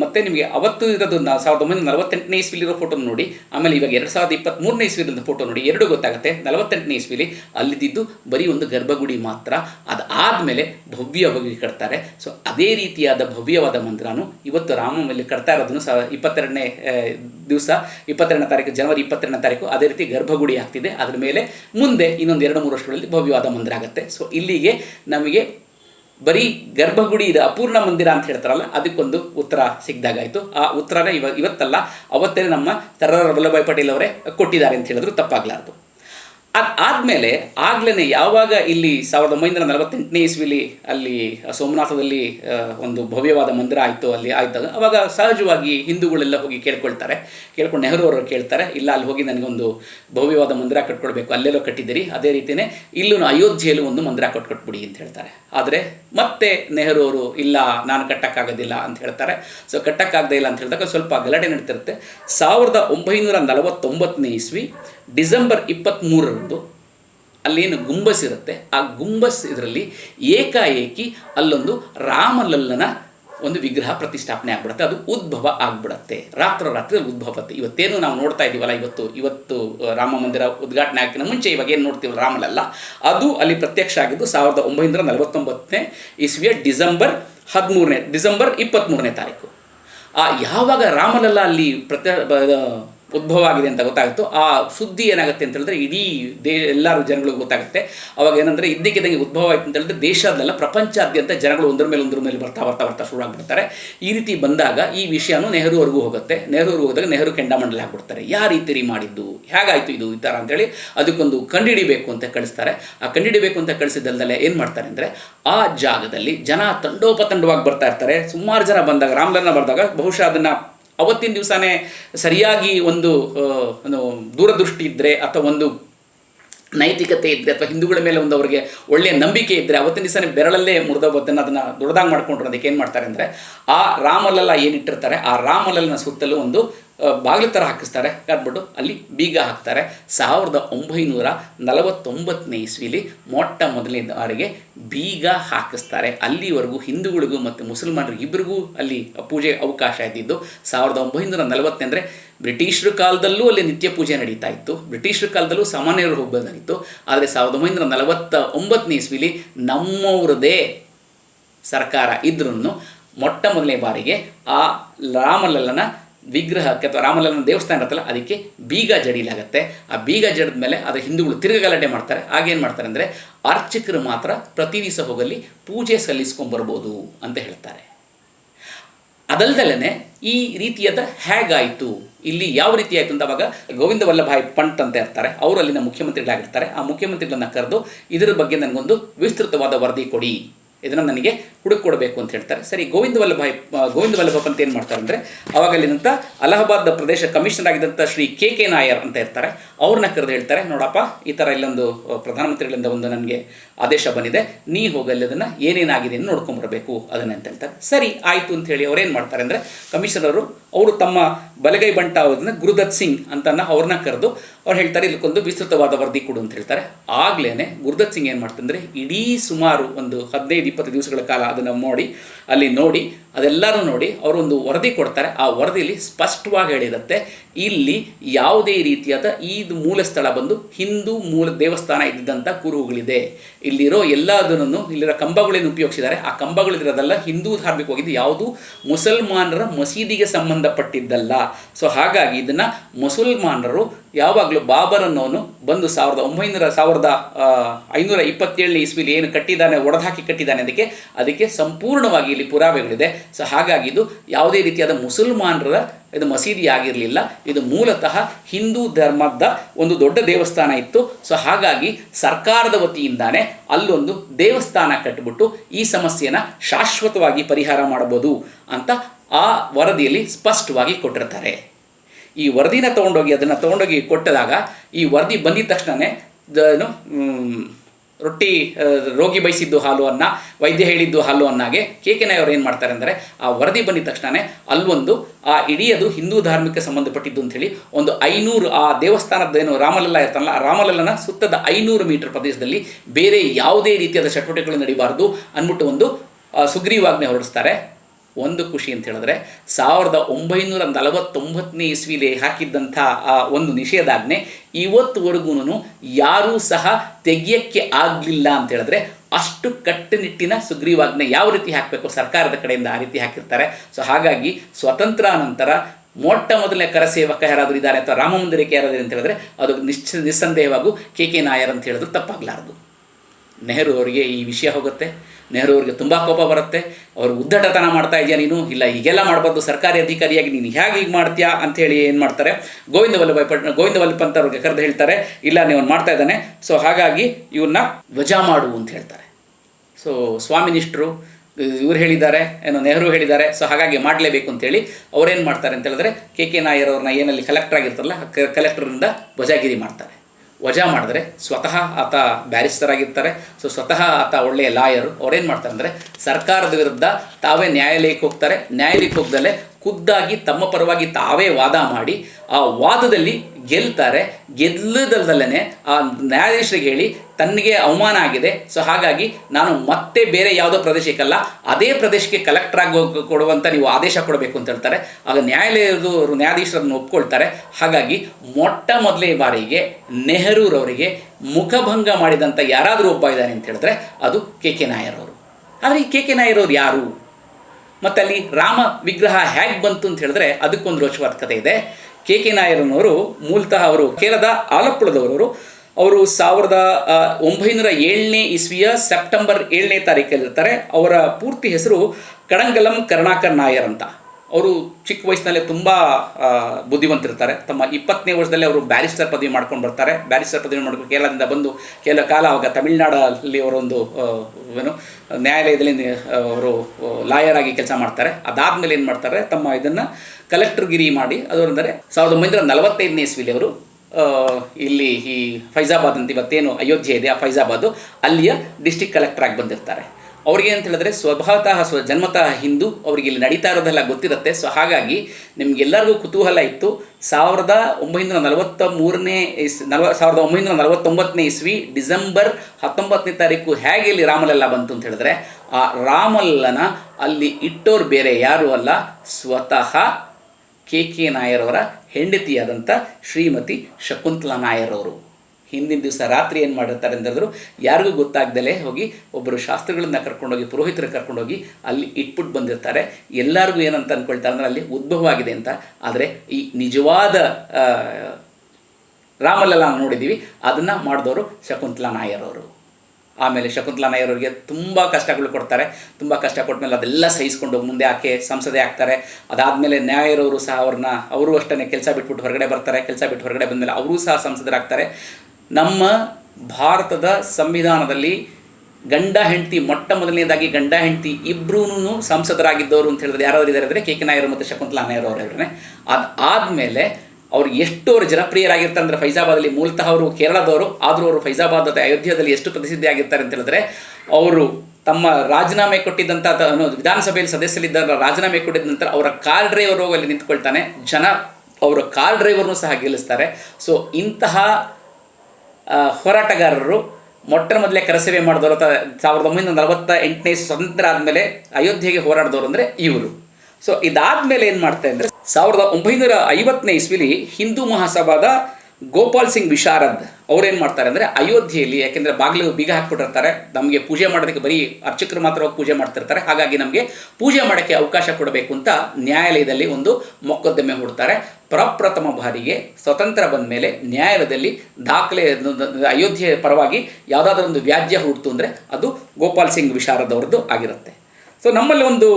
ಮತ್ತೆ ನಿಮಗೆ ಅವತ್ತು ಇರೋದು ಸಾವಿರದ ಒಂಬೈನೂರ ನಲವತ್ತೆಂಟನೇ ಇಸ್ವಿಲಿರೋ ಫೋಟೋ ನೋಡಿ, ಆಮೇಲೆ ಇವಾಗ ಎರಡು ಸಾವಿರದ ಇಪ್ಪತ್ತ್ಮೂರನೇ ಇಸ್ವಿಲಿರೋ ಫೋಟೋ ನೋಡಿ, ಎರಡು ಗೊತ್ತಾಗುತ್ತೆ. ನಲವತ್ತೆಂಟನೇ ಇಸ್ವಿಲಿ ಅಲ್ಲಿದ್ದು ಬರೀ ಒಂದು ಗರ್ಭಗುಡಿ ಮಾತ್ರ. ಅದಾದಮೇಲೆ ಭವ್ಯವಾಗಿ ಕಟ್ತಾರೆ. ಸೊ ಅದೇ ರೀತಿಯಾದ ಭವ್ಯವಾದ ಮಂದಿರನು ಇವತ್ತು ರಾಮನಲ್ಲಿ ಕಟ್ತಾ ಇರೋದನ್ನು ಸ ಇಪ್ಪತ್ತೆರಡನೇ ದಿವಸ, ಇಪ್ಪತ್ತೆರಡನೇ ತಾರೀಕು, ಜನವರಿ ಇಪ್ಪತ್ತೆರಡನೇ ತಾರೀಕು ಅದೇ ರೀತಿ ಗರ್ಭಗುಡಿ ಆಗ್ತಿದೆ. ಅದರ ಮೇಲೆ ಮುಂದೆ ಇನ್ನೊಂದು ಎರಡು ಮೂರು ವರ್ಷಗಳಲ್ಲಿ ಭವ್ಯವಾದ ಮಂದಿರ ಆಗುತ್ತೆ. ಸೊ ಇಲ್ಲಿಗೆ ನಮಗೆ ಬರೀ ಗರ್ಭಗುಡಿ ಇದೆ, ಅಪೂರ್ಣ ಮಂದಿರ ಅಂತ ಹೇಳ್ತಾರಲ್ಲ, ಅದಕ್ಕೊಂದು ಉತ್ತರ ಸಿಗ್ದಾಗಾಯಿತು. ಆ ಉತ್ತರನ ಇವ ಇವತ್ತಲ್ಲ, ಅವತ್ತೇ ನಮ್ಮ ಸರ್ದಾರ್ ವಲ್ಲಭಾಯ್ ಪಟೇಲ್ ಅವರೇ ಕೊಟ್ಟಿದ್ದಾರೆ ಅಂತ ಹೇಳಿದ್ರು, ತಪ್ಪಾಗಲಾರ್ದು. ಅದಾದಮೇಲೆ ಆಗ್ಲೇ ಯಾವಾಗ ಇಲ್ಲಿ ಸಾವಿರದ ಒಂಬೈನೂರ ನಲವತ್ತೆಂಟನೇ ಇಸ್ವಿಲಿ ಅಲ್ಲಿ ಸೋಮನಾಥದಲ್ಲಿ ಒಂದು ಭವ್ಯವಾದ ಮಂದಿರ ಆಯಿತು, ಅಲ್ಲಿ ಆಯ್ತಾಗ ಅವಾಗ ಸಹಜವಾಗಿ ಹಿಂದೂಗಳೆಲ್ಲ ಹೋಗಿ ಕೇಳ್ಕೊಳ್ತಾರೆ. ಕೇಳ್ಕೊಂಡು ನೆಹರು ಅವರು ಕೇಳ್ತಾರೆ, ಇಲ್ಲ, ಅಲ್ಲಿ ಹೋಗಿ ನನಗೊಂದು ಭವ್ಯವಾದ ಮಂದಿರ ಕಟ್ಕೊಡ್ಬೇಕು, ಅಲ್ಲೆಲ್ಲೋ ಕಟ್ಟಿದ್ದೀರಿ. ಅದೇ ರೀತಿಯೇ ಇಲ್ಲೂ ಅಯೋಧ್ಯೆಯಲ್ಲೂ ಒಂದು ಮಂದಿರ ಕಟ್ಕೊಟ್ಬಿಡಿ ಅಂತ ಹೇಳ್ತಾರೆ. ಆದರೆ ಮತ್ತೆ ನೆಹರು ಅವರು, ಇಲ್ಲ, ನಾನು ಕಟ್ಟಕ್ಕಾಗೋದಿಲ್ಲ ಅಂತ ಹೇಳ್ತಾರೆ. ಸೊ ಕಟ್ಟಕ್ಕಾಗದೇ ಇಲ್ಲ ಅಂತ ಹೇಳಿದಾಗ ಸ್ವಲ್ಪ ಗಲಾಟೆ ನಡೀತಿರುತ್ತೆ. ಸಾವಿರದ ಒಂಬೈನೂರ ನಲವತ್ತೊಂಬತ್ತನೇ ಇಸ್ವಿ ಡಿಸೆಂಬರ್ ಇಪ್ಪತ್ತ್ಮೂರರಂದು ಅಲ್ಲೇನು ಗುಂಬಸ್ ಇರುತ್ತೆ. ಆ ಗುಂಬಸ್ ಇದರಲ್ಲಿ ಏಕಾಏಕಿ ಅಲ್ಲೊಂದು ರಾಮಲಲ್ಲನ ಒಂದು ವಿಗ್ರಹ ಪ್ರತಿಷ್ಠಾಪನೆ ಆಗ್ಬಿಡುತ್ತೆ. ಅದು ಉದ್ಭವ ಆಗ್ಬಿಡುತ್ತೆ. ರಾತ್ರೋ ರಾತ್ರಿ ಉದ್ಭವ ಆಗುತ್ತೆ ಇವತ್ತೇನು ನಾವು ನೋಡ್ತಾ ಇದ್ದೀವಲ್ಲ ಇವತ್ತು ಇವತ್ತು ರಾಮ ಮಂದಿರ ಉದ್ಘಾಟನೆ ಆಗಿನ ಮುಂಚೆ ಇವಾಗ ಏನು ನೋಡ್ತೀವಲ್ಲ, ರಾಮಲಲ್ಲ? ಅದು ಅಲ್ಲಿ ಪ್ರತ್ಯಕ್ಷ ಆಗಿದ್ದು ಸಾವಿರದ ಒಂಬೈನೂರ ನಲವತ್ತೊಂಬತ್ತನೇ ಇಸ್ವಿಯ ಡಿಸೆಂಬರ್ ಹದಿಮೂರನೇ, ಡಿಸೆಂಬರ್ ಇಪ್ಪತ್ತ್ಮೂರನೇ ತಾರೀಕು. ಆ, ಯಾವಾಗ ರಾಮಲಲ್ಲ ಅಲ್ಲಿ ಪ್ರತ್ಯ ಉದ್ಭವ ಆಗಿದೆ ಅಂತ ಗೊತ್ತಾಗುತ್ತೋ ಆ ಸುದ್ದಿ ಏನಾಗುತ್ತೆ ಅಂತ ಹೇಳಿದ್ರೆ ಇಡೀ ದೇ, ಎಲ್ಲರೂ ಜನಗಳಿಗೆ ಗೊತ್ತಾಗುತ್ತೆ. ಅವಾಗ ಏನಂದರೆ ಇದ್ದಕ್ಕಿದ್ದಂಗೆ ಉದ್ಭವ ಆಯ್ತು ಅಂತ ಹೇಳಿದ್ರೆ ದೇಶದಲ್ಲ ಪ್ರಪಂಚಾದ್ಯಂತ ಜನಗಳು ಒಂದ್ರ ಮೇಲೆ ಒಂದ್ರ ಮೇಲೆ ಬರ್ತಾ ಬರ್ತಾ ಬರ್ತಾ ಶುರು ಆಗ್ಬಿಡ್ತಾರೆ. ಈ ರೀತಿ ಬಂದಾಗ ಈ ವಿಷಯನೂ ನೆಹರುವರೆಗೂ ಹೋಗುತ್ತೆ. ನೆಹರುವರೆಗೂ ಹೋದಾಗ ನೆಹರು ಕೆಂಡಮಂಡಲ ಹಾಕ್ಬಿಡ್ತಾರೆ. ಯಾವ ರೀತಿ ರೀ ಮಾಡಿದ್ದು? ಹೇಗಾಯಿತು ಇದು ಈ ಥರ ಅಂತೇಳಿ ಅದಕ್ಕೊಂದು ಕಂಡುಹಿಡಿಬೇಕು ಅಂತ ಕಳಿಸ್ತಾರೆ. ಆ ಕಂಡುಹಿಡಿಬೇಕು ಅಂತ ಕಳಿಸಿದ್ದಲ್ದಲ್ಲೇ ಏನು ಮಾಡ್ತಾರೆ ಅಂದರೆ ಆ ಜಾಗದಲ್ಲಿ ಜನ ತಂಡೋಪತಂಡವಾಗಿ ಬರ್ತಾ ಇರ್ತಾರೆ. ಸುಮಾರು ಜನ ಬಂದಾಗ ರಾಮಲನ್ನ ಬಂದಾಗ ಬಹುಶಃ ಅದನ್ನು ಅವತ್ತಿನ ದಿವಸನೇ ಸರಿಯಾಗಿ ಒಂದು ದೂರದೃಷ್ಟಿ ಇದ್ದರೆ ಅಥವಾ ಒಂದು ನೈತಿಕತೆ ಇದ್ದರೆ ಅಥವಾ ಹಿಂದೂಗಳ ಮೇಲೆ ಒಂದು ಅವರಿಗೆ ಒಳ್ಳೆಯ ನಂಬಿಕೆ ಇದ್ದರೆ ಅವತ್ತಿನ ದಿವಸನೇ ಬೆರಳಲ್ಲೇ ಮುರಿದೋಗೋದನ್ನು ಅದನ್ನು ದೊಡ್ಡದಾಗಿ ಮಾಡ್ಕೊಂಡ್ರು. ಅದಕ್ಕೆ ಏನು ಮಾಡ್ತಾರೆ ಅಂದರೆ ಆ ರಾಮಲಲ್ಲ ಏನಿಟ್ಟಿರ್ತಾರೆ ಆ ರಾಮಲಲ್ಲನ ಸುತ್ತಲೂ ಒಂದು ಬಾಗಿಲು ಥರ ಹಾಕಿಸ್ತಾರೆ. ಹಾಕ್ಬಿಟ್ಟು ಅಲ್ಲಿ ಬೀಗ ಹಾಕ್ತಾರೆ. ಸಾವಿರದ ಒಂಬೈನೂರ ನಲವತ್ತೊಂಬತ್ತನೇ ಇಸ್ವಿಲಿ ಮೊಟ್ಟ ಮೊದಲನೇ ಬಾರಿಗೆ ಬೀಗ ಹಾಕಿಸ್ತಾರೆ. ಅಲ್ಲಿವರೆಗೂ ಹಿಂದೂಗಳಿಗೂ ಮತ್ತು ಮುಸಲ್ಮಾನರಿಗೂ ಇಬ್ಬರಿಗೂ ಅಲ್ಲಿ ಪೂಜೆ ಅವಕಾಶ ಇದ್ದಿದ್ದು. ಸಾವಿರದ ಒಂಬೈನೂರ ನಲವತ್ತನೇ ಅಂದರೆ ಬ್ರಿಟಿಷರ ಕಾಲದಲ್ಲೂ ಅಲ್ಲಿ ನಿತ್ಯ ಪೂಜೆ ನಡೀತಾ ಇತ್ತು. ಬ್ರಿಟಿಷರ ಕಾಲದಲ್ಲೂ ಸಾಮಾನ್ಯರು ಹೋಗ್ಬೋದಾಗಿತ್ತು ಆದರೆ ಸಾವಿರದ ಒಂಬೈನೂರ ನಲವತ್ತ ಒಂಬತ್ತನೇ ಇಸ್ವಿಲಿ ನಮ್ಮವ್ರದೇ ಸರ್ಕಾರ ಇದ್ರೂ ಮೊಟ್ಟ ಮೊದಲನೇ ಬಾರಿಗೆ ಆ ರಾಮಲಲ್ಲನ ವಿಗ್ರಹಕ್ಕೆ ಅಥವಾ ರಾಮಲಲ್ಲನ ದೇವಸ್ಥಾನ ಇರುತ್ತಲ್ಲ, ಅದಕ್ಕೆ ಬೀಗ ಜಡಿಲಾಗುತ್ತೆ. ಆ ಬೀಗ ಜಡಿದ ಮೇಲೆ ಅದರ ಹಿಂದೂಗಳು ತಿರುಗ ಮಾಡ್ತಾರೆ. ಆಗೇನು ಮಾಡ್ತಾರೆ ಅಂದರೆ ಅರ್ಚಕರು ಮಾತ್ರ ಪ್ರತಿ ದಿವಸ ಹೋಗಲ್ಲಿ ಪೂಜೆ ಸಲ್ಲಿಸ್ಕೊಂಬರ್ಬೋದು ಅಂತ ಹೇಳ್ತಾರೆ. ಅದಲ್ದಲ್ಲೇ ಈ ರೀತಿಯಾದ ಹೇಗಾಯಿತು? ಇಲ್ಲಿ ಯಾವ ರೀತಿ ಆಯಿತು ಅಂತ ಅವಾಗ ಗೋವಿಂದ ವಲ್ಲಭಾಯಿ ಪಂಟ್ ಅಂತ ಇರ್ತಾರೆ. ಅವರು ಅಲ್ಲಿನ ಮುಖ್ಯಮಂತ್ರಿಗಳಾಗಿರ್ತಾರೆ. ಆ ಮುಖ್ಯಮಂತ್ರಿಗಳನ್ನು ಕರೆದು ಇದರ ಬಗ್ಗೆ ನನಗೊಂದು ವಿಸ್ತೃತವಾದ ವರದಿ ಕೊಡಿ. ಇದನ್ನು ನನಗೆ ಹುಡುಕೊಡಬೇಕು ಅಂತ ಹೇಳ್ತಾರೆ. ಸರಿ, ಗೋವಿಂದ ವಲ್ಲಭಾಯ್ ಗೋವಿಂದ ವಲ್ಲಭ ಏನು ಮಾಡ್ತಾರೆ ಅಂದರೆ ಅವಾಗ ಅಲ್ಲಿನಂತ ಅಲಹಾಬಾದ್ ಪ್ರದೇಶ ಕಮಿಷನರ್ ಆಗಿದ್ದಂಥ ಶ್ರೀ ಕೆ ಕೆ ನಾಯರ್ ಅಂತ ಇರ್ತಾರೆ. ಅವ್ರನ್ನ ಕರೆದು ಹೇಳ್ತಾರೆ, ನೋಡಪ್ಪ, ಈ ಥರ ಇಲ್ಲೊಂದು ಪ್ರಧಾನಮಂತ್ರಿಗಳಿಂದ ಒಂದು ನನಗೆ ಆದೇಶ ಬಂದಿದೆ. ನೀ ಹೋಗಲ್ಲಿ ಅದನ್ನು ಏನೇನಾಗಿದೆ ಅಂತ ನೋಡ್ಕೊಂಬರ್ಬೇಕು ಅದನ್ನ ಅಂತ ಹೇಳ್ತಾರೆ. ಸರಿ, ಆಯಿತು ಅಂತ ಹೇಳಿ ಅವ್ರೇನು ಮಾಡ್ತಾರೆ ಅಂದರೆ, ಕಮಿಷನರು ಅವರು ತಮ್ಮ ಬಲಗೈ ಬಂಟ ಅವ್ರನ್ನ ಗುರುದತ್ ಸಿಂಗ್ ಅಂತನ್ನ ಅವ್ರನ್ನ ಕರೆದು ಅವ್ರು ಹೇಳ್ತಾರೆ, ಇದಕ್ಕೊಂದು ವಿಸ್ತೃತವಾದ ವರದಿ ಕೊಡು ಅಂತ ಹೇಳ್ತಾರೆ. ಆಗ್ಲೇ ಗುರುದತ್ ಸಿಂಗ್ ಏನು ಮಾಡ್ತಂದ್ರೆ, ಇಡೀ ಸುಮಾರು ಒಂದು ಹದಿನೈದು, ಇಪ್ಪತ್ತು ದಿವಸಗಳ ಕಾಲ ಅದನ್ನು ನೋಡಿ, ಅಲ್ಲಿ ನೋಡಿ ಅದೆಲ್ಲರೂ ನೋಡಿ ಅವರೊಂದು ವರದಿ ಕೊಡ್ತಾರೆ. ಆ ವರದಿಯಲ್ಲಿ ಸ್ಪಷ್ಟವಾಗಿ ಹೇಳಿರುತ್ತೆ ಇಲ್ಲಿ ಯಾವುದೇ ರೀತಿಯಾದ ಈದ್ ಮೂಲ ಸ್ಥಳ ಬಂದು ಹಿಂದೂ ಮೂಲ ದೇವಸ್ಥಾನ ಇದ್ದಂಥ ಕುರುಹುಗಳಿದೆ. ಇಲ್ಲಿರೋ ಎಲ್ಲದನ್ನು ಇಲ್ಲಿರೋ ಕಂಬಗಳನ್ನು ಉಪಯೋಗಿಸಿದ್ದಾರೆ? ಆ ಕಂಬಗಳಿರೋದೆಲ್ಲ ಹಿಂದೂ ಧಾರ್ಮಿಕವಾಗಿದ್ದು ಯಾವುದು? ಮುಸಲ್ಮಾನರ ಮಸೀದಿಗೆ ಸಂಬಂಧಪಟ್ಟಿದ್ದಲ್ಲ. ಸೊ ಹಾಗಾಗಿ ಇದನ್ನು ಮುಸಲ್ಮಾನರು ಯಾವಾಗಲೂ ಬಾಬರ್ ಅನ್ನೋನು ಬಂದು ಸಾವಿರದ ಒಂಬೈನೂರ ಸಾವಿರದ ಐನೂರ ಇಪ್ಪತ್ತೇಳನೇ ಇಸ್ವಿಲಿ ಏನು ಕಟ್ಟಿದ್ದಾನೆ ಒಡೆದಾಕಿ ಕಟ್ಟಿದ್ದಾನೆ ಅದಕ್ಕೆ ಅದಕ್ಕೆ ಸಂಪೂರ್ಣವಾಗಿ ಇಲ್ಲಿ ಪುರಾವೆಗಳಿದೆ. ಸೊ ಹಾಗಾಗಿ ಇದು ಯಾವುದೇ ರೀತಿಯಾದ ಮುಸಲ್ಮಾನರ ಇದು ಮಸೀದಿ ಆಗಿರಲಿಲ್ಲ ಇದು ಮೂಲತಃ ಹಿಂದೂ ಧರ್ಮದ ಒಂದು ದೊಡ್ಡ ದೇವಸ್ಥಾನ ಇತ್ತು. ಸೊ ಹಾಗಾಗಿ ಸರ್ಕಾರದ ವತಿಯಿಂದಾನೇ ಅಲ್ಲೊಂದು ದೇವಸ್ಥಾನ ಕಟ್ಟಿಬಿಟ್ಟು ಈ ಸಮಸ್ಯೆನ ಶಾಶ್ವತವಾಗಿ ಪರಿಹಾರ ಮಾಡಬಹುದು ಅಂತ ಆ ವರದಿಯಲ್ಲಿ ಸ್ಪಷ್ಟವಾಗಿ ಕೊಟ್ಟಿರ್ತಾರೆ. ಈ ವರದಿನ ತೊಗೊಂಡೋಗಿ ಅದನ್ನು ತೊಗೊಂಡೋಗಿ ಕೊಟ್ಟದಾಗ ಈ ವರದಿ ಬಂದಿದ ತಕ್ಷಣವೇ ದ- ಏನು ರೊಟ್ಟಿ ರೋಗಿ ಬಯಸಿದ್ದು ಹಾಲು ಅನ್ನ, ವೈದ್ಯ ಹೇಳಿದ್ದು ಹಾಲು ಅನ್ನಾಗೆ ನಾಯ್ ಏನು ಮಾಡ್ತಾರೆ ಅಂದರೆ ಆ ವರದಿ ಬಂದಿದ ತಕ್ಷಣವೇ ಅಲ್ಲೊಂದು, ಆ ಇಡೀ ಅದು ಹಿಂದೂ ಧಾರ್ಮಿಕ ಸಂಬಂಧಪಟ್ಟಿದ್ದು ಅಂತೇಳಿ ಒಂದು ಐನೂರು, ಆ ದೇವಸ್ಥಾನದ ಏನು ರಾಮಲಲ್ಲ ಇರ್ತಾನಲ್ಲ ಆ ರಾಮಲಲ್ಲನ ಸುತ್ತದ ಐನೂರು ಮೀಟರ್ ಪ್ರದೇಶದಲ್ಲಿ ಬೇರೆ ಯಾವುದೇ ರೀತಿಯಾದ ಚಟುವಟಿಕೆಗಳು ನಡೀಬಾರ್ದು ಅಂದ್ಬಿಟ್ಟು ಒಂದು ಸುಗ್ರೀವಾಜ್ಞೆ ಹೊರಡಿಸ್ತಾರೆ. ಒಂದು ಖುಷಿ ಅಂತ ಹೇಳಿದ್ರೆ ಸಾವಿರದ ಒಂಬೈನೂರ ನಲವತ್ತೊಂಬತ್ತನೇ ಇಸ್ವಿಲಿ ಹಾಕಿದ್ದಂಥ ಆ ಒಂದು ನಿಷೇಧಾಜ್ಞೆ ಇವತ್ತುವರೆಗೂ ಯಾರೂ ಸಹ ತೆಗೆಯಕ್ಕೆ ಆಗಲಿಲ್ಲ ಅಂತ ಹೇಳಿದ್ರೆ ಅಷ್ಟು ಕಟ್ಟುನಿಟ್ಟಿನ ಸುಗ್ರೀವಾಜ್ಞೆ ಯಾವ ರೀತಿ ಹಾಕಬೇಕು ಸರ್ಕಾರದ ಕಡೆಯಿಂದ ಆ ರೀತಿ ಹಾಕಿರ್ತಾರೆ. ಸೊ ಹಾಗಾಗಿ ಸ್ವತಂತ್ರ ನಂತರ ಮೊಟ್ಟ ಮೊದಲನೇ ಕರಸೇವಕ ಯಾರಾದರೂ ಇದ್ದಾರೆ ಅಥವಾ ರಾಮ ಮಂದಿರಕ್ಕೆ ಯಾರಾದರೂ ಅಂತ ಹೇಳಿದ್ರೆ ಅದು ನಿಶ್ಚ, ನಿಸ್ಸಂದೇಹವಾಗೂ ಕೆ ಕೆ ನಾಯರ್ ಅಂತ ಹೇಳಿದ್ರು ತಪ್ಪಾಗಲಾರದು. ನೆಹರು ಅವರಿಗೆ ಈ ವಿಷಯ ಹೋಗುತ್ತೆ. ನೆಹರು ಅವರಿಗೆ ತುಂಬ ಕೋಪ ಬರುತ್ತೆ. ಅವರು ಉದ್ದಟತನ ಮಾಡ್ತಾ ಇದೆಯಾ ನೀನು? ಇಲ್ಲ, ಹೀಗೆಲ್ಲ ಮಾಡಬಾರ್ದು. ಸರ್ಕಾರಿ ಅಧಿಕಾರಿಯಾಗಿ ನೀನು ಹೇಗೆ ಹೀಗೆ ಮಾಡ್ತೀಯಾ ಅಂತೇಳಿ ಏನು ಮಾಡ್ತಾರೆ? ಗೋವಿಂದ ವಲ್ಲಭಾಯ್ ಪಟ್ ಗೋವಿಂದ ವಲ್ಲಭ ಅಂತ ಅವ್ರಿಗೆ ಕರೆದು ಹೇಳ್ತಾರೆ. ಇಲ್ಲ, ನೀವು ಮಾಡ್ತಾ ಇದ್ದಾನೆ. ಸೊ ಹಾಗಾಗಿ ಇವನ್ನ ವಜಾ ಮಾಡು ಅಂತ ಹೇಳ್ತಾರೆ. ಸೊ ಸ್ವಾಮಿನಿಷ್ಟರು ಇವ್ರು ಹೇಳಿದ್ದಾರೆ, ಏನೋ ನೆಹರು ಹೇಳಿದ್ದಾರೆ. ಸೊ ಹಾಗಾಗಿ ಮಾಡಲೇಬೇಕು ಅಂತೇಳಿ ಅವ್ರೇನು ಮಾಡ್ತಾರೆ ಅಂತ ಹೇಳಿದ್ರೆ ಕೆ ಕೆ ನಾಯರ್ ಅವ್ರನ್ನ ಏನಲ್ಲಿ ಕಲೆಕ್ಟರ್ ಆಗಿರ್ತಾರಲ್ಲ ಕಲೆಕ್ಟರಿಂದ ವಜಾಗಿರಿ ಮಾಡ್ತಾರೆ. ವಜಾ ಮಾಡಿದ್ರೆ ಸ್ವತಃ ಆತ ಬ್ಯಾರಿಸ್ಟರ್ ಆಗಿರ್ತಾರೆ ಸೊ ಸ್ವತಃ ಆತ ಒಳ್ಳೆಯ ಲಾಯರು. ಅವ್ರೇನು ಮಾಡ್ತಾರೆ ಅಂದರೆ ಸರ್ಕಾರದ ವಿರುದ್ಧ ತಾವೇ ನ್ಯಾಯಾಲಯಕ್ಕೆ ಹೋಗ್ತಾರೆ. ನ್ಯಾಯಾಲಯಕ್ಕೆ ಹೋಗ್ದಲ್ಲೇ ಖುದ್ದಾಗಿ ತಮ್ಮ ಪರವಾಗಿ ತಾವೇ ವಾದ ಮಾಡಿ ಆ ವಾದದಲ್ಲಿ ಗೆಲ್ತಾರೆ ಗೆಲ್ಲದಲ್ದಲ್ಲೇ ಆ ನ್ಯಾಯಾಧೀಶರಿಗೆ ಹೇಳಿ ತನಗೆ ಅವಮಾನ ಆಗಿದೆ. ಸೊ ಹಾಗಾಗಿ ನಾನು ಮತ್ತೆ ಬೇರೆ ಯಾವುದೋ ಪ್ರದೇಶಕ್ಕಲ್ಲ, ಅದೇ ಪ್ರದೇಶಕ್ಕೆ ಕಲೆಕ್ಟರ್ ಆಗಿ ಕೊಡುವಂಥ ನೀವು ಆದೇಶ ಕೊಡಬೇಕು ಅಂತ ಹೇಳ್ತಾರೆ. ಆಗ ನ್ಯಾಯಾಲಯದವರು, ನ್ಯಾಯಾಧೀಶರನ್ನು ಒಪ್ಕೊಳ್ತಾರೆ. ಹಾಗಾಗಿ ಮೊಟ್ಟ ಮೊದಲೇ ಬಾರಿಗೆ ನೆಹರೂರವರಿಗೆ ಮುಖಭಂಗ ಮಾಡಿದಂಥ ಯಾರಾದರೂ ಒಬ್ಬ ಇದ್ದಾನೆ ಅಂತ ಹೇಳಿದ್ರೆ ಅದು ಕೆ ಕೆ ನಾಯರ್ ಅವರು. ಆದರೆ ಈ ಕೆ ಕೆ ನಾಯರ್ ಅವ್ರು ಯಾರು? ಮತ್ತು ಅಲ್ಲಿ ರಾಮ ವಿಗ್ರಹ ಹೇಗೆ ಬಂತು ಅಂತ ಹೇಳಿದ್ರೆ ಅದಕ್ಕೊಂದು ರೋಚವಾದ ಕಥೆ ಇದೆ. ಕೆ ಕೆ ನಾಯರನವರು ಮೂಲತಃ ಅವರು ಕೇರಳದ ಆಲಪ್ಪುಳದವರವರು. ಅವರು ಸಾವಿರದ ಒಂಬೈನೂರ ಏಳನೇ ಇಸ್ವಿಯ ಸೆಪ್ಟೆಂಬರ್ ಏಳನೇ ತಾರೀಕಲ್ಲಿರ್ತಾರೆ. ಅವರ ಪೂರ್ತಿ ಹೆಸರು ಕಡಂಗಲಂ ಕರ್ಣಾಕರ್ ನಾಯರ್ ಅಂತ. ಅವರು ಚಿಕ್ಕ ವಯಸ್ಸಿನಲ್ಲೇ ತುಂಬ ಬುದ್ಧಿವಂತಿರ್ತಾರೆ. ತಮ್ಮ ಇಪ್ಪತ್ತನೇ ವರ್ಷದಲ್ಲಿ ಅವರು ಬ್ಯಾರಿಸ್ಟರ್ ಪದವಿ ಮಾಡ್ಕೊಂಡು ಬರ್ತಾರೆ. ಬ್ಯಾರಿಸ್ಟರ್ ಪದವಿ ಮಾಡ್ಕೊಂಡು ಕೇರಳದಿಂದ ಬಂದು ಕೆಲ ಕಾಲ ಅವಾಗ ತಮಿಳುನಾಡಲ್ಲಿ ಅವರೊಂದು ಏನು, ನ್ಯಾಯಾಲಯದಲ್ಲಿ ಅವರು ಲಾಯರ್ ಆಗಿ ಕೆಲಸ ಮಾಡ್ತಾರೆ. ಅದಾದಮೇಲೆ ಏನು ಮಾಡ್ತಾರೆ, ತಮ್ಮ ಇದನ್ನು ಕಲೆಕ್ಟರ್ಗಿರಿ ಮಾಡಿ, ಅದು ಅಂದರೆ ಸಾವಿರದ ಒಂಬೈನೂರ ನಲವತ್ತೈದನೇ ಇಸ್ವಿಲಿ ಅವರು ಇಲ್ಲಿ ಈ ಫೈಜಾಬಾದ್ ಅಂತ ಇವತ್ತೇನು ಅಯೋಧ್ಯೆ ಇದೆ, ಆ ಫೈಜಾಬಾದು ಅಲ್ಲಿಯ ಡಿಸ್ಟಿಕ್ ಕಲೆಕ್ಟರ್ ಆಗಿ ಬಂದಿರ್ತಾರೆ. ಅವ್ರಿಗೆ ಅಂತ ಹೇಳಿದ್ರೆ ಸ್ವಭಾವತಃ ಸ್ವ ಜನ್ಮತಃ ಹಿಂದೂ, ಅವ್ರಿಗೆ ಇಲ್ಲಿ ನಡೀತಾ ಇರೋದೆಲ್ಲ ಗೊತ್ತಿರುತ್ತೆ. ಸೊ ಹಾಗಾಗಿ ನಿಮ್ಗೆಲ್ಲರಿಗೂ ಕುತೂಹಲ ಇತ್ತು. ಸಾವಿರದ ಒಂಬೈನೂರ ನಲವತ್ತ ಮೂರನೇ ಇಸ್, ನಲವ, ಸಾವಿರದ ಒಂಬೈನೂರ ನಲವತ್ತೊಂಬತ್ತನೇ ಇಸ್ವಿ, ಡಿಸೆಂಬರ್ ಹತ್ತೊಂಬತ್ತನೇ ತಾರೀಕು ಹೇಗೆ ಇಲ್ಲಿ ರಾಮಲಲ್ಲ ಬಂತು ಅಂತ ಹೇಳಿದ್ರೆ, ಆ ರಾಮಲ್ಲನ ಅಲ್ಲಿ ಇಟ್ಟೋರು ಬೇರೆ ಯಾರೂ ಅಲ್ಲ, ಸ್ವತಃ ಕೆ ಕೆ ನಾಯರವರ ಹೆಂಡತಿಯಾದಂಥ ಶ್ರೀಮತಿ ಶಕುಂತಲಾ ನಾಯರವರು. ಹಿಂದಿನ ದಿವಸ ರಾತ್ರಿ ಏನು ಮಾಡಿರ್ತಾರೆ ಅಂತಂದ್ರು ಯಾರಿಗೂ ಗೊತ್ತಾಗ್ದಲೇ ಹೋಗಿ ಒಬ್ಬರು ಶಾಸ್ತ್ರಗಳನ್ನ ಕರ್ಕೊಂಡೋಗಿ, ಪುರೋಹಿತರ ಕರ್ಕೊಂಡೋಗಿ ಅಲ್ಲಿ ಇಟ್ಬಿಟ್ಟು ಬಂದಿರ್ತಾರೆ. ಎಲ್ಲರಿಗೂ ಏನಂತ ಅಂದ್ಕೊಳ್ತಾರೆ ಅಂದರೆ ಅಲ್ಲಿ ಉದ್ಭವವಾಗಿದೆ ಅಂತ. ಆದರೆ ಈ ನಿಜವಾದ ರಾಮಲಲ್ಲ ನೋಡಿದ್ದೀವಿ ಅದನ್ನು ಮಾಡಿದವರು ಶಕುಂತಲಾ ನಾಯರ್ ಅವರು. ಆಮೇಲೆ ಶಕುಂತಲಾ ನಾಯರವರಿಗೆ ತುಂಬ ಕಷ್ಟಗಳು ಕೊಡ್ತಾರೆ. ತುಂಬ ಕಷ್ಟ ಕೊಟ್ಟಮೇಲೆ ಅದೆಲ್ಲ ಸಹಿಸ್ಕೊಂಡು ಮುಂದೆ ಆಕೆ ಸಂಸದೆ ಆಗ್ತಾರೆ. ಅದಾದಮೇಲೆ ನ್ಯಾಯರವರು ಸಹ ಅವ್ರನ್ನ, ಅವರು ಅಷ್ಟೇ ಕೆಲಸ ಬಿಟ್ಬಿಟ್ಟು ಹೊರಗಡೆ ಬರ್ತಾರೆ. ಕೆಲಸ ಬಿಟ್ಟು ಹೊರಗಡೆ ಬಂದಮೇಲೆ ಅವರೂ ಸಹ ಸಂಸದರಾಗ್ತಾರೆ. ನಮ್ಮ ಭಾರತದ ಸಂವಿಧಾನದಲ್ಲಿ ಗಂಡ ಹೆಂಡತಿ ಮೊಟ್ಟ ಮೊದಲನೇದಾಗಿ ಗಂಡ ಹೆಂಡತಿ ಇಬ್ಬರೂ ಸಂಸದರಾಗಿದ್ದವರು ಅಂತ ಹೇಳಿದ್ರೆ ಯಾರಾದ್ರು ಇದ್ದಾರೆ ಅಂದರೆ ಕೆ ಕೆ ನಾಯರು ಮತ್ತು ಶಕುಂತಲಾ ನಾಯರು ಅವರೇ ಅದು ಆದಮೇಲೆ ಅವ್ರು ಎಷ್ಟು ಅವರು ಜನಪ್ರಿಯರಾಗಿರ್ತಾರೆ ಅಂದರೆ ಫೈಜಾಬಾದಲ್ಲಿ ಮೂಲತಃ ಅವರು ಕೇರಳದವರು, ಆದರೂ ಅವರು ಫೈಜಾಬಾದ್ ಅಯೋಧ್ಯದಲ್ಲಿ ಎಷ್ಟು ಪ್ರಸಿದ್ಧಿ ಆಗಿರ್ತಾರೆ ಅಂತ ಹೇಳಿದ್ರೆ ಅವರು ತಮ್ಮ ರಾಜೀನಾಮೆ ಕೊಟ್ಟಿದ್ದಂಥ ವಿಧಾನಸಭೆಯಲ್ಲಿ ಸದಸ್ಯರಿದ್ದ ರಾಜೀನಾಮೆ ಕೊಟ್ಟಿದ್ದ ನಂತರ ಅವರ ಕಾರ್ ಡ್ರೈವರ್ ಅಲ್ಲಿ ನಿಂತ್ಕೊಳ್ತಾನೆ. ಜನ ಅವರ ಕಾರ್ ಡ್ರೈವರ್ನು ಸಹ ಗೆಲ್ಲಿಸ್ತಾರೆ. ಸೊ ಇಂತಹ ಹೋರಾಟಗಾರರು ಮೊಟ್ಟ ಮೊದಲೇ ಕರಸೇವೆ ಮಾಡಿದವರು ಅಥವಾ ಸಾವಿರದ ಒಂಬೈನೂರ ನಲವತ್ತ ಎಂಟನೇ ಸ್ವತಂತ್ರ ಆದಮೇಲೆ ಅಯೋಧ್ಯೆಗೆ ಹೋರಾಡಿದವರು ಅಂದರೆ ಇವರು. ಸೊ ಇದಾದ್ಮೇಲೆ ಏನು ಮಾಡ್ತಾರೆ ಅಂದರೆ ಸಾವಿರದ ಒಂಬೈನೂರ ಐವತ್ತನೇ ಇಸ್ವಿಲಿ ಹಿಂದೂ ಮಹಾಸಭಾದ ಗೋಪಾಲ್ ಸಿಂಗ್ ವಿಶಾರದ್ ಅವ್ರೇನು ಮಾಡ್ತಾರೆ ಅಂದರೆ ಅಯೋಧ್ಯೆಯಲ್ಲಿ, ಯಾಕೆಂದರೆ ಬಾಗಿಲು ಬೀಗ ಹಾಕ್ಬಿಟ್ಟಿರ್ತಾರೆ, ನಮಗೆ ಪೂಜೆ ಮಾಡೋದಕ್ಕೆ ಬರೀ ಅರ್ಚಕರು ಮಾತ್ರ ಪೂಜೆ ಮಾಡ್ತಿರ್ತಾರೆ, ಹಾಗಾಗಿ ನಮಗೆ ಪೂಜೆ ಮಾಡೋಕ್ಕೆ ಅವಕಾಶ ಕೊಡಬೇಕು ಅಂತ ನ್ಯಾಯಾಲಯದಲ್ಲಿ ಒಂದು ಮೊಕದ್ದಮೆ ಹೂಡ್ತಾರೆ. ಪ್ರಪ್ರಥಮ ಬಾರಿಗೆ ಸ್ವತಂತ್ರ ಬಂದ ಮೇಲೆ ನ್ಯಾಯಾಲಯದಲ್ಲಿ ದಾಖಲೆ ಅಯೋಧ್ಯೆ ಪರವಾಗಿ ಯಾವುದಾದ್ರೂ ಒಂದು ವ್ಯಾಜ್ಯ ಹುಡ್ತು ಅಂದರೆ ಅದು ಗೋಪಾಲ್ ಸಿಂಗ್ ವಿಶಾರದ್ ಅವ್ರದ್ದು ಆಗಿರುತ್ತೆ. ಸೊ ನಮ್ಮಲ್ಲಿ ಒಂದು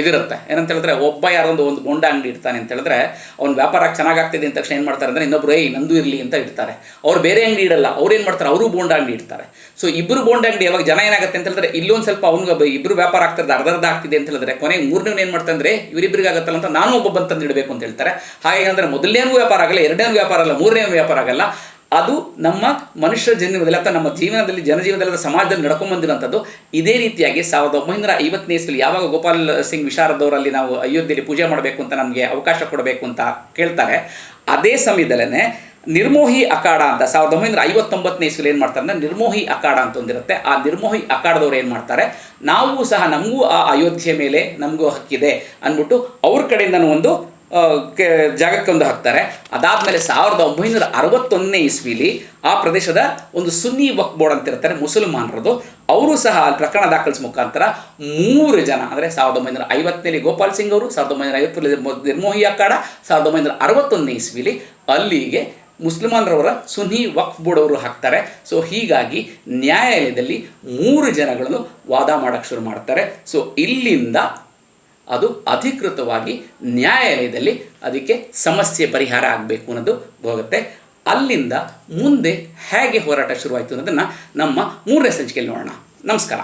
ಇದಿರುತ್ತೆ. ಏನಂತ ಹೇಳಿದ್ರೆ ಒಬ್ಬ ಯಾರೊಂದು ಒಂದು ಬೋಂಡ ಅಂಗಡಿ ಇಡ್ತಾನೆ ಅಂತ ಹೇಳಿದ್ರೆ ಅವ್ನು ವ್ಯಾಪಾರ ಚೆನ್ನಾಗಿ ಆಗ್ತಿದೆ ಅಂತ ತಕ್ಷಣ ಏನು ಮಾಡ್ತಾರೆ ಅಂದರೆ ಇನ್ನೊಬ್ರು, ಏಯ್, ನಂದು ಇರಲಿ ಅಂತ ಇಡ್ತಾರೆ. ಅವ್ರು ಬೇರೆ ಅಂಗಡಿ ಇಡಲ್ಲ, ಅವ್ರು ಏನು ಮಾಡ್ತಾರೆ? ಅವರು ಬೋಂಡ ಅಂಗಡಿ ಇಡ್ತಾರೆ. ಸೊ ಇಬ್ಬರು ಬೋಂಡ ಅಂಗಡಿ ಯಾವಾಗ ಜನ ಏನಾಗುತ್ತೆ ಅಂತ ಹೇಳಿದ್ರೆ ಇಲ್ಲೊಂದು ಸ್ವಲ್ಪ ಅವ್ನಿಗೆ ಇಬ್ಬರು ವ್ಯಾಪಾರ ಆಗ್ತಿರೋದು ಅರ್ಧ ಅರ್ಧ ಆಗ್ತಿದೆ ಅಂತ ಹೇಳಿದ್ರೆ ಕೊನೆಗೆ ಮೂರನೇ ಏನು ಮಾಡ್ತಾರೆ ಅಂದರೆ ಇವರಿಬ್ಬರಿಗೆ ಆಗುತ್ತಲ್ಲ ಅಂತ ನಾನು ಒಬ್ಬ ಬಂದು ಇಡಬೇಕು ಅಂತ ಹೇಳ್ತಾರೆ. ಹಾಗೆ ಅಂದರೆ ಮೊದಲನೇನು ವ್ಯಾಪಾರ ಆಗಲ್ಲ ಎರಡನೇ ವ್ಯಾಪಾರ ಆಗಲ್ಲ ಮೂರನೇ ವ್ಯಾಪಾರ ಆಗಲ್ಲ. ಅದು ನಮ್ಮ ಮನುಷ್ಯ ಜನ್ಮದಲ್ಲಿ ಅಥವಾ ನಮ್ಮ ಜೀವನದಲ್ಲಿ, ಜನಜೀವನದಲ್ಲಿ ಸಮಾಜದಲ್ಲಿ ನಡ್ಕೊಂಬಂದಿರುವಂಥದ್ದು ಇದೇ ರೀತಿಯಾಗಿ ಸಾವಿರದ ಒಂಬೈನೂರ ಐವತ್ತನೇ ಇಸ್ವಿಲಿ ಯಾವಾಗ ಗೋಪಾಲ್ ಸಿಂಗ್ ವಿಶಾರದವರಲ್ಲಿ ನಾವು ಅಯೋಧ್ಯೆಯಲ್ಲಿ ಪೂಜೆ ಮಾಡಬೇಕು ಅಂತ ನಮಗೆ ಅವಕಾಶ ಕೊಡಬೇಕು ಅಂತ ಕೇಳ್ತಾರೆ. ಅದೇ ಸಮಯದಲ್ಲೇ ನಿರ್ಮೋಹಿ ಅಖಾಡ ಅಂತ ಸಾವಿರದ ಒಂಬೈನೂರ ಐವತ್ತೊಂಬತ್ತನೇ ಇಸ್ವಿಲಿ ಏನು ಮಾಡ್ತಾರೆ ಅಂದರೆ ನಿರ್ಮೋಹಿ ಅಖಾಡ ಅಂತ ಒಂದಿರುತ್ತೆ ಆ ನಿರ್ಮೋಹಿ ಅಖಾಡದವ್ರು ಏನು ಮಾಡ್ತಾರೆ? ನಾವು ಸಹ ನಮಗೂ ಆ ಅಯೋಧ್ಯೆ ಮೇಲೆ ನಮಗೂ ಹಕ್ಕಿದೆ ಅಂದ್ಬಿಟ್ಟು ಅವ್ರ ಕಡೆಯಿಂದನೂ ಒಂದು ಕೆ- ಜಾಗಕ್ಕೆ ಒಂದು ಹಾಕ್ತಾರೆ. ಅದಾದಮೇಲೆ ಸಾವಿರದ ಒಂಬೈನೂರ ಅರವತ್ತೊಂದನೇ ಇಸ್ವಿಲಿ ಆ ಪ್ರದೇಶದ ಒಂದು ಸುನ್ನಿ ವಕ್ ಬೋರ್ಡ್ ಅಂತ ಇರ್ತಾರೆ ಮುಸಲ್ಮಾನರದು ಅವರು ಸಹ ಪ್ರಕರಣ ದಾಖಲಿಸುವ ಮುಖಾಂತರ ಮೂರು ಜನ, ಅಂದರೆ ಸಾವಿರದ ಒಂಬೈನೂರ ಐವತ್ತನೇಲಿ ಗೋಪಾಲ್ ಸಿಂಗ್ ಅವರು, ಸಾವಿರದ ಒಂಬೈನೂರ ಐವತ್ತರಲ್ಲಿ ನಿರ್ಮೋಹಿ ಅಖಾಡ, ಸಾವಿರದ ಒಂಬೈನೂರ ಅರವತ್ತೊಂದನೇ ಇಸ್ವಿಲಿ ಅಲ್ಲಿಗೆ ಮುಸ್ಲಿಮಾನರವರ ಸುನ್ನಿ ವಕ್ಫ್ ಬೋರ್ಡ್ ಅವರು ಹಾಕ್ತಾರೆ. ಸೊ, ಹೀಗಾಗಿ ನ್ಯಾಯಾಲಯದಲ್ಲಿ ಮೂರು ಜನಗಳನ್ನು ವಾದ ಮಾಡೋಕ್ಕೆ ಶುರು ಮಾಡ್ತಾರೆ. ಸೊ, ಇಲ್ಲಿಂದ ಅದು ಅಧಿಕೃತವಾಗಿ ನ್ಯಾಯಾಲಯದಲ್ಲಿ ಅದಕ್ಕೆ ಸಮಸ್ಯೆ ಪರಿಹಾರ ಆಗಬೇಕು ಅನ್ನೋದು ಹೋಗುತ್ತೆ. ಅಲ್ಲಿಂದ ಮುಂದೆ ಹೇಗೆ ಹೋರಾಟ ಶುರುವಾಯಿತು ಅನ್ನೋದನ್ನು ನಮ್ಮ ಮೂರನೇ ಸಂಚಿಕೆಯಲ್ಲಿ ನೋಡೋಣ. ನಮಸ್ಕಾರ.